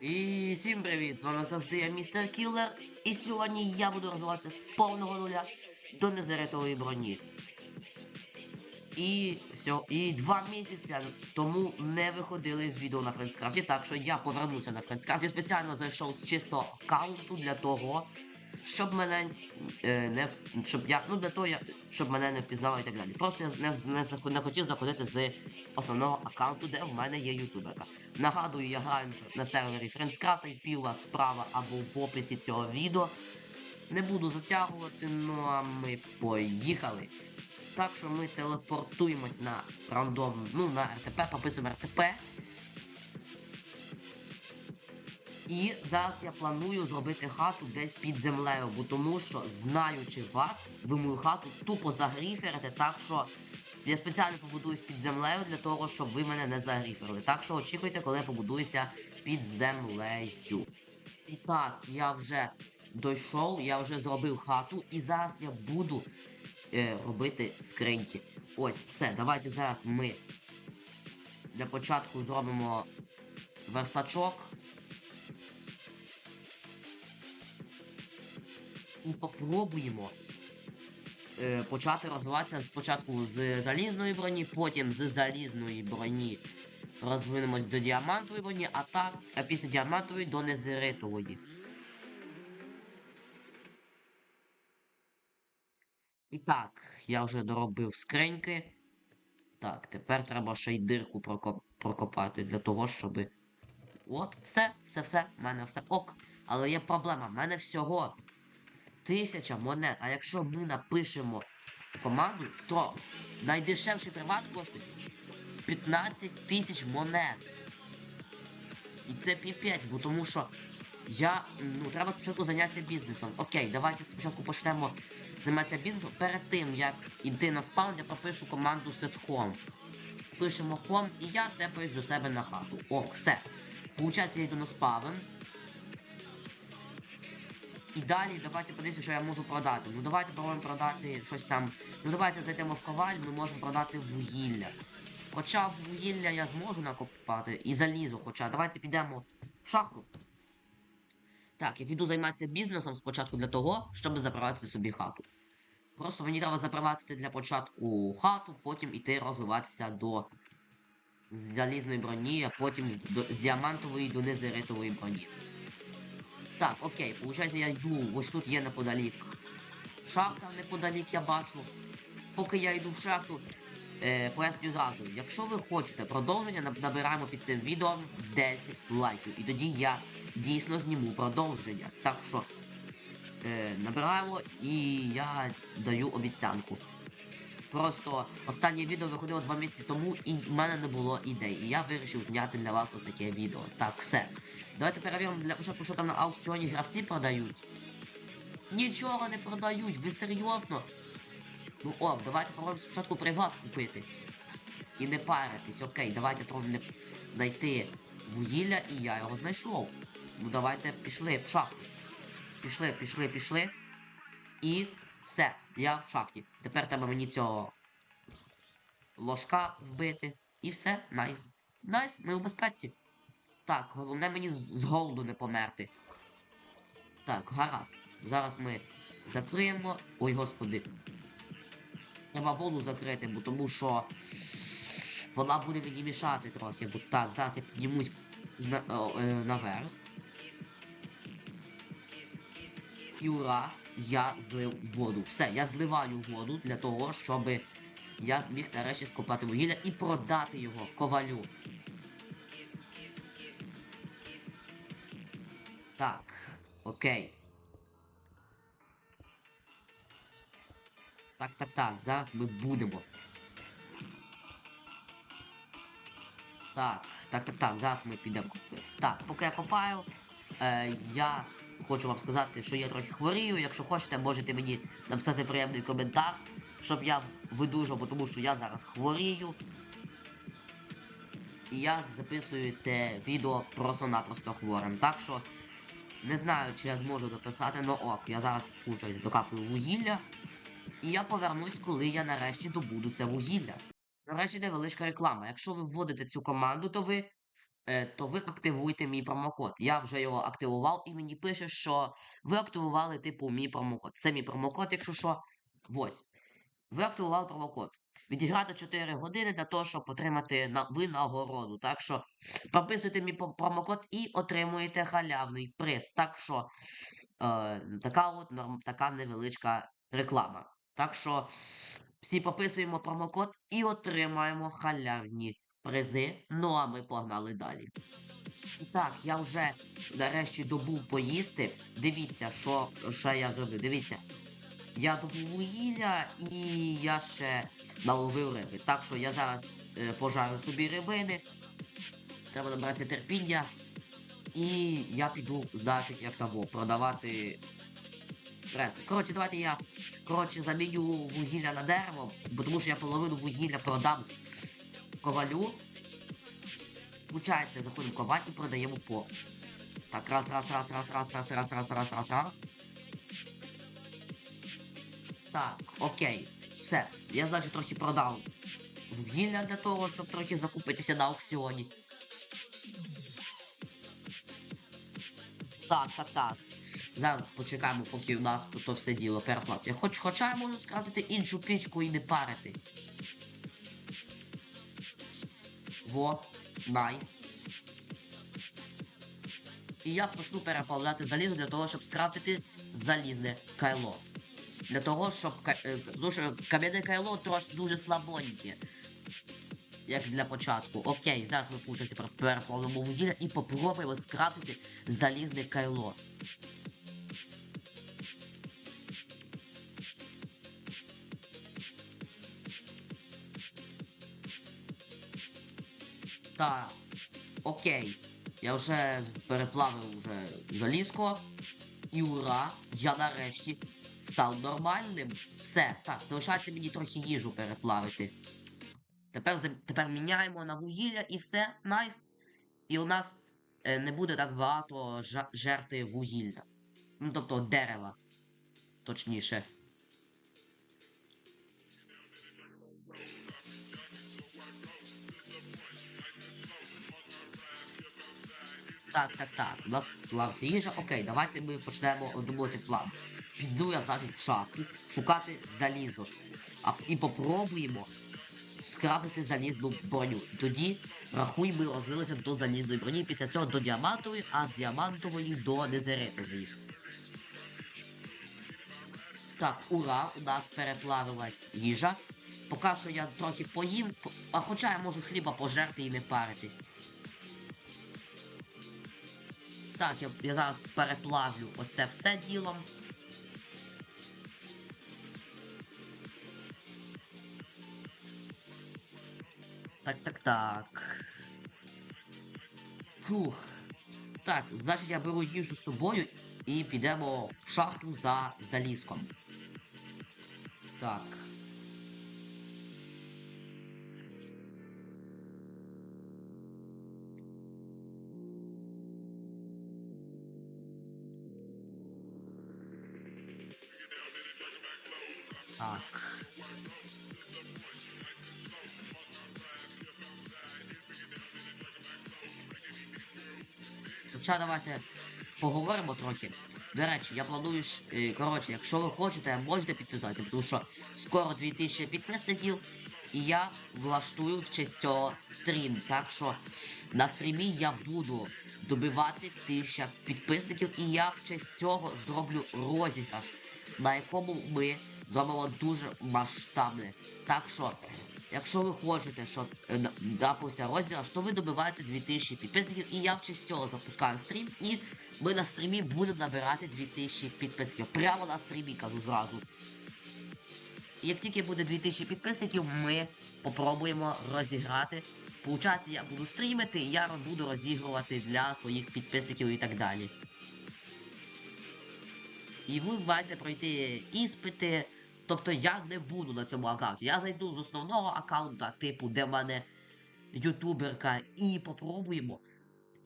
І всім привіт! З вами завжди я містер Кіллер. І сьогодні я буду розвиватися з повного нуля до незаретової броні. І, все, і два місяці тому не виходили відео на Френдскрафті, так що я повернуся на Френдскрафт. Спеціально зайшов з чистого аккаунту для того, щоб мене е, не щоб я ну для того, щоб мене не впізнали і так далі. Просто я не, не, не хотів заходити з основного аккаунту, де в мене є ютуберка. Нагадую, я граю на сервері Френдскрафта і пів вас справа або в описі цього відео. Не буду затягувати, ну а ми поїхали. Так що ми телепортуємось на рандом, ну на РТП, прописуємо РТП. І зараз я планую зробити хату десь під землею, бо тому що, знаючи вас, ви мою хату тупо загріферите, так що я спеціально побудуюсь під землею для того, щоб ви мене не загріферили. Так що очікуйте, коли я побудуюся під землею. І так, я вже дійшов, я вже зробив хату, і зараз я буду е, робити скриньки. Ось, все, давайте зараз ми для початку зробимо верстачок. І попробуємо е, почати розвиватися спочатку з залізної броні, потім з залізної броні розвинемось до діамантової броні, а так, а після діамантової до незеритової. І так, я вже доробив скриньки. Так, тепер треба ще й дирку проко- прокопати для того, щоб. От, все, все, все, в мене все ок. Але є проблема, в мене всього тисяча монет. А якщо ми напишемо команду, то найдешевший приват коштує 15 тисяч монет. І це піпець, бо тому що я. Ну, треба спочатку зайнятися бізнесом. Окей, давайте спочатку почнемо займатися бізнесом. Перед тим, як йти на спаун, я пропишу команду set Пишемо home і я тепаюсь до себе на хату. О, все. Получається, я йду на спавн. І далі давайте подивимося, що я можу продати. Ну давайте попробуємо продати щось там. Ну давайте зайдемо в коваль, ми можемо продати вугілля. Хоча вугілля я зможу накопати і залізо, хоча давайте підемо в шахту. Так, я піду займатися бізнесом спочатку для того, щоб запровадити собі хату. Просто мені треба запровадити для початку хату, потім іти розвиватися до залізної броні, а потім до, з діамантової до незеритової броні. Так, окей, получається я йду, ось тут є неподалік. Шахта неподалік я бачу. Поки я йду в шахту, е, поясню зразу, якщо ви хочете продовження, набираємо під цим відео 10 лайків. І тоді я дійсно зніму продовження. Так що е, набираємо і я даю обіцянку. Просто останнє відео виходило два місяці тому, і в мене не було ідей. І я вирішив зняти для вас ось таке відео. Так, все. Давайте перевіримо для початку, що там на аукціоні гравці продають. Нічого не продають, ви серйозно? Ну ок, давайте попробуємо спочатку приват купити. І не паритись, окей, давайте пробуємо знайти вугілля, і я його знайшов. Ну давайте пішли в шахту. Пішли, пішли, пішли. І все, я в шахті. Тепер треба мені цього ложка вбити. І все, найс. Найс, ми у безпеці. Так, головне мені з голоду не померти. Так, гаразд. Зараз ми закриємо. Ой, господи. Треба воду закрити, бо тому що вона буде мені мішати трохи. Бо так, зараз я піднімусь о, е, наверх. І ура, я злив воду. Все, я зливаю воду для того, щоб я зміг нарешті скопати вугілля і продати його ковалю. Так, окей. Так, так, так, зараз ми будемо. Так, так, так, так, зараз ми підемо. Так, поки я копаю, е, я хочу вам сказати, що я трохи хворію. Якщо хочете, можете мені написати приємний коментар, щоб я видужав, тому що я зараз хворію. І я записую це відео просто-напросто хворим. Так що не знаю, чи я зможу дописати, но ок, я зараз получаю, докапую вугілля. І я повернусь, коли я нарешті добуду це вугілля. Нарешті невеличка реклама. Якщо ви вводите цю команду, то ви то ви активуєте мій промокод. Я вже його активував і мені пише, що ви активували, типу, мій промокод. Це мій промокод, якщо що. Ось. Ви активували промокод. Відіграти 4 години для того, щоб отримати на винагороду. Так що прописуйте мій промокод і отримуєте халявний приз. Так що е, така от така невеличка реклама. Так що всі прописуємо промокод і отримаємо халявні призи. Ну а ми погнали далі. І так, я вже нарешті добув поїсти. Дивіться, що, що я зробив. Дивіться. Я добув вугілля і я ще наловив риби. Так що я зараз е, пожарю собі рибини. Треба набратися терпіння. І я піду, значить, як того, продавати преси. Коротше, давайте я коротше, заміню вугілля на дерево, бо тому що я половину вугілля продам ковалю. Получається, заходимо в коваль і продаємо по. Так, раз, раз, раз, раз, раз, раз, раз, раз, раз, раз, раз. Так, окей. Все. Я, значить, трохи продав вугілля для того, щоб трохи закупитися на аукціоні. Так, так, так. Зараз почекаємо, поки у нас тут все діло переплатиться. Хоч, хоча я можу скрафтити іншу пічку і не паритись. Во, найс. І я почну переплавляти залізо для того, щоб скрафтити залізне кайло. Для того, щоб е, тому кам'яне кайло трошки дуже слабоньке. Як для початку. Окей, зараз ми получимося переплавимо вугілля і попробуємо скрафтити залізне кайло. Так, окей. Я вже переплавив уже залізко. І ура! Я нарешті став нормальним. Все, так, залишається мені трохи їжу переплавити. Тепер, тепер міняємо на вугілля і все, найс. І у нас е, не буде так багато жерти вугілля. Ну, тобто дерева. Точніше. Так, так, так. У нас плавиться їжа. Окей, давайте ми почнемо думати план. Піду я, значить, в шахту шукати залізо. А, і попробуємо скрафтити залізну броню. Тоді, рахуй, ми розвилися до залізної броні, після цього до діамантової, а з діамантової до незеритової. Так, ура, у нас переплавилась їжа. Поки що я трохи поїм, а хоча я можу хліба пожерти і не паритись. Так, я, я зараз переплавлю ось це все ділом. Так, так, так. Фух. Так, значить я беру їжу з собою і підемо в шахту за залізком. Так. Так. Хоча давайте поговоримо трохи. До речі, я планую, е, коротше, якщо ви хочете, можете підписатися, тому що скоро 2000 підписників, і я влаштую в честь цього стрім. Так що на стрімі я буду добивати 1000 підписників, і я в честь цього зроблю розіграш, на якому ми зробимо дуже масштабне. Так що, якщо ви хочете, щоб е, на- трапився розіграш, то ви добиваєте 2000 підписників, і я в честь цього запускаю стрім, і ми на стрімі будемо набирати 2000 підписників. Прямо на стрімі кажу зразу. І як тільки буде 2000 підписників, ми попробуємо розіграти. Получається, я буду стрімити, і я буду розігрувати для своїх підписників і так далі. І ви маєте пройти іспити. Тобто я не буду на цьому аккаунті. Я зайду з основного аккаунта, типу, де в мене ютуберка, і попробуємо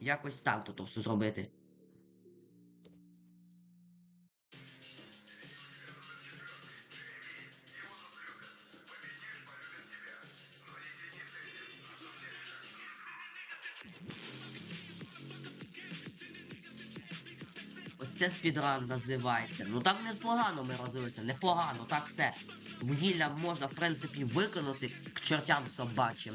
якось так тут все зробити. Це спідран називається. Ну так непогано ми розвилися, непогано, так все. Вугілля можна, в принципі, виконати к чертям собачим.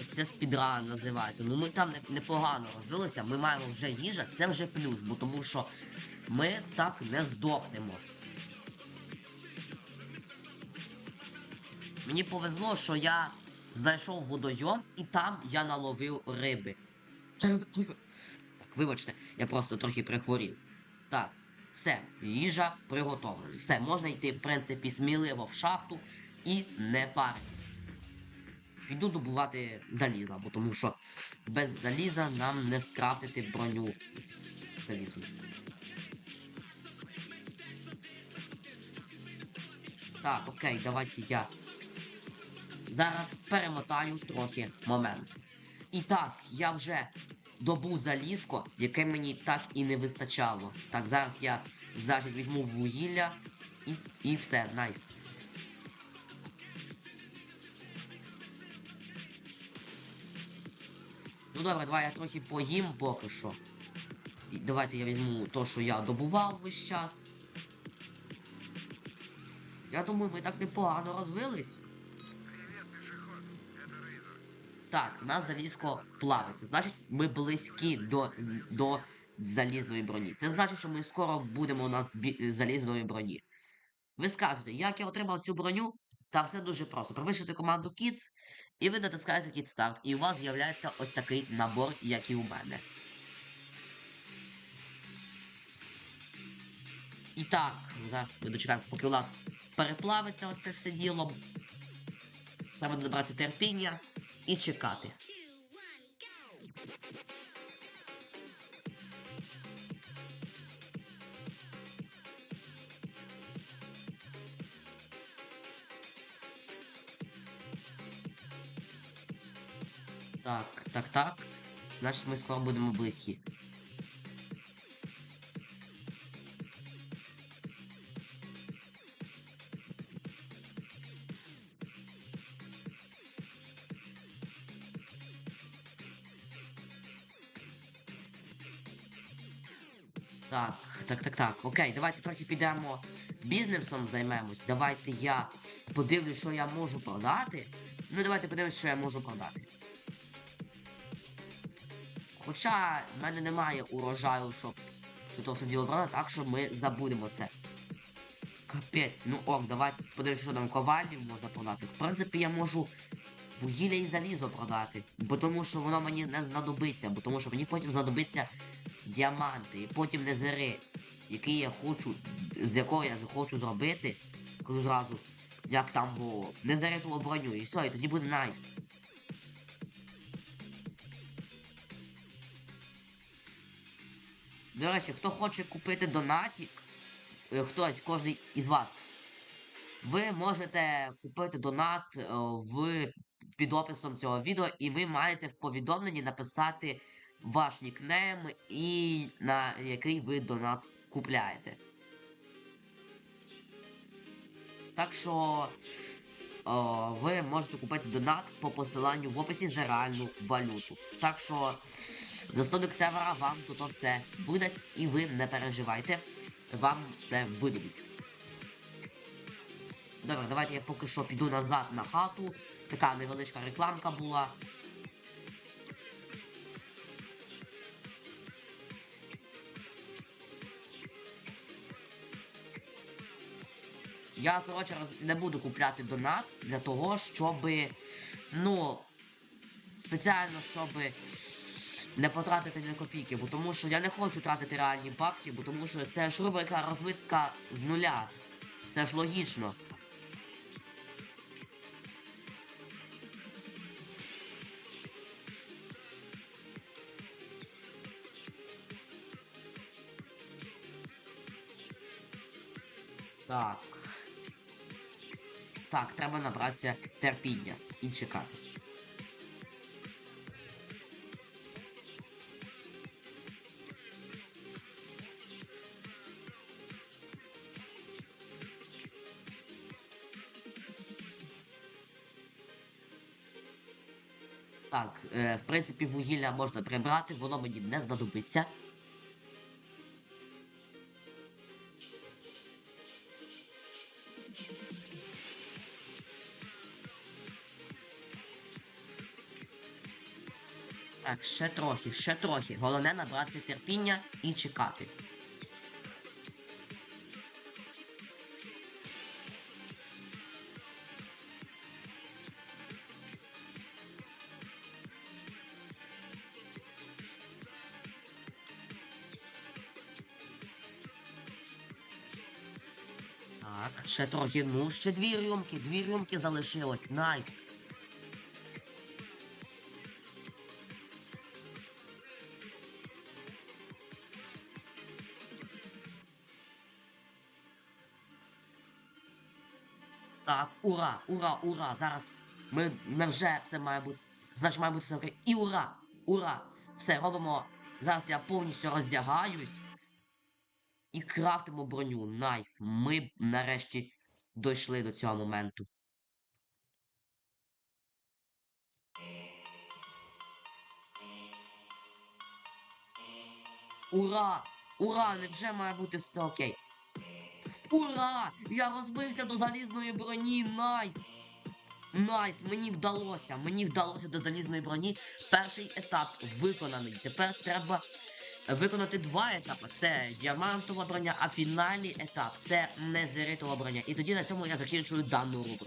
Ось це спідран називається. Ну ми там непогано розвилися, ми маємо вже їжа, це вже плюс, бо тому що ми так не здохнемо. Мені повезло, що я знайшов водойом і там я наловив риби. Так, вибачте, я просто трохи прихворів. Так, все, їжа приготовлена. Все, можна йти, в принципі, сміливо в шахту і не паритись. Піду добувати заліза, бо тому що без заліза нам не скрафтити броню залізу. Так, окей, давайте я зараз перемотаю трохи момент. І так, я вже добув залізко, яке мені так і не вистачало. Так, зараз я значить візьму вугілля і, і все, найс. Ну добре, давай я трохи поїм поки що. І давайте я візьму то, що я добував весь час. Я думаю, ми так непогано розвились. Так, у нас залізко плавиться. Значить, ми близькі до, до залізної броні. Це значить, що ми скоро будемо у нас залізної броні. Ви скажете, як я отримав цю броню? Та все дуже просто. Пропишете команду Kids, і ви натискаєте Kit Start, і у вас з'являється ось такий набор, як і у мене. І так, зараз дочекаємося, поки у нас переплавиться ось це все діло. Треба добратися терпіння і чекати. Так, так, так. Значить, ми скоро будемо близькі. Так. Окей, давайте трохи підемо бізнесом займемось. Давайте я подивлюсь, що я можу продати. Ну, давайте подивимось, що я можу продати. Хоча в мене немає урожаю, щоб тут все діло продати, так що ми забудемо це. Капець, ну ок, давайте подивимося, що там ковалів можна продати. В принципі, я можу вугілля і залізо продати, бо тому що воно мені не знадобиться, бо тому що мені потім знадобиться діаманти, і потім незери, який я хочу, з якого я захочу зробити, кажу зразу, як там було, Не незеритову броню, і все, і тоді буде найс. До речі, хто хоче купити донатік, е, хтось, кожен із вас, ви можете купити донат е, в під описом цього відео, і ви маєте в повідомленні написати ваш нікнейм і на який ви донат купляєте. Так що о, ви можете купити донат по посиланню в описі за реальну валюту. Так що заступник севера вам тут все видасть і ви не переживайте, вам все видадуть. Добре, давайте я поки що піду назад на хату. Така невеличка рекламка була. Я, коротше, не буду купляти донат для того, щоб, ну, спеціально, щоб не потратити ні копійки, бо тому що я не хочу тратити реальні бабки, бо тому що це ж рубрика розвитка з нуля. Це ж логічно. Так. Так, треба набратися терпіння і чекати. Так, е, в принципі, вугілля можна прибрати, воно мені не знадобиться. Ще трохи, ще трохи. Головне набратися терпіння і чекати. Так, ще трохи, ну, ще дві рюмки, дві рюмки залишилось. Найс. Ура, ура, ура! Зараз ми невже все має бути. Значить, має бути все окей. І ура! Ура! Все робимо. Зараз я повністю роздягаюсь. І крафтимо броню. Найс. Ми нарешті дійшли до цього моменту. Ура! Ура! Невже має бути все окей? Ура! Я розбився до залізної броні! Найс! Найс! Мені вдалося! Мені вдалося до залізної броні. Перший етап виконаний. Тепер треба виконати два етапи. Це діамантова броня, а фінальний етап це незеритова броня. І тоді на цьому я закінчую дану рубрику.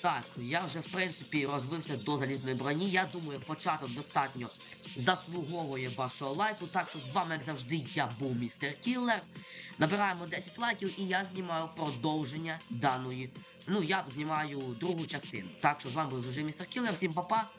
Так, я вже в принципі розвився до залізної броні. Я думаю, початок достатньо заслуговує вашого лайку. Так що з вами, як завжди, я був містер Кіллер. Набираємо 10 лайків і я знімаю продовження даної. Ну, я знімаю другу частину. Так що з вами був завжди містер Кіллер. Всім па-па.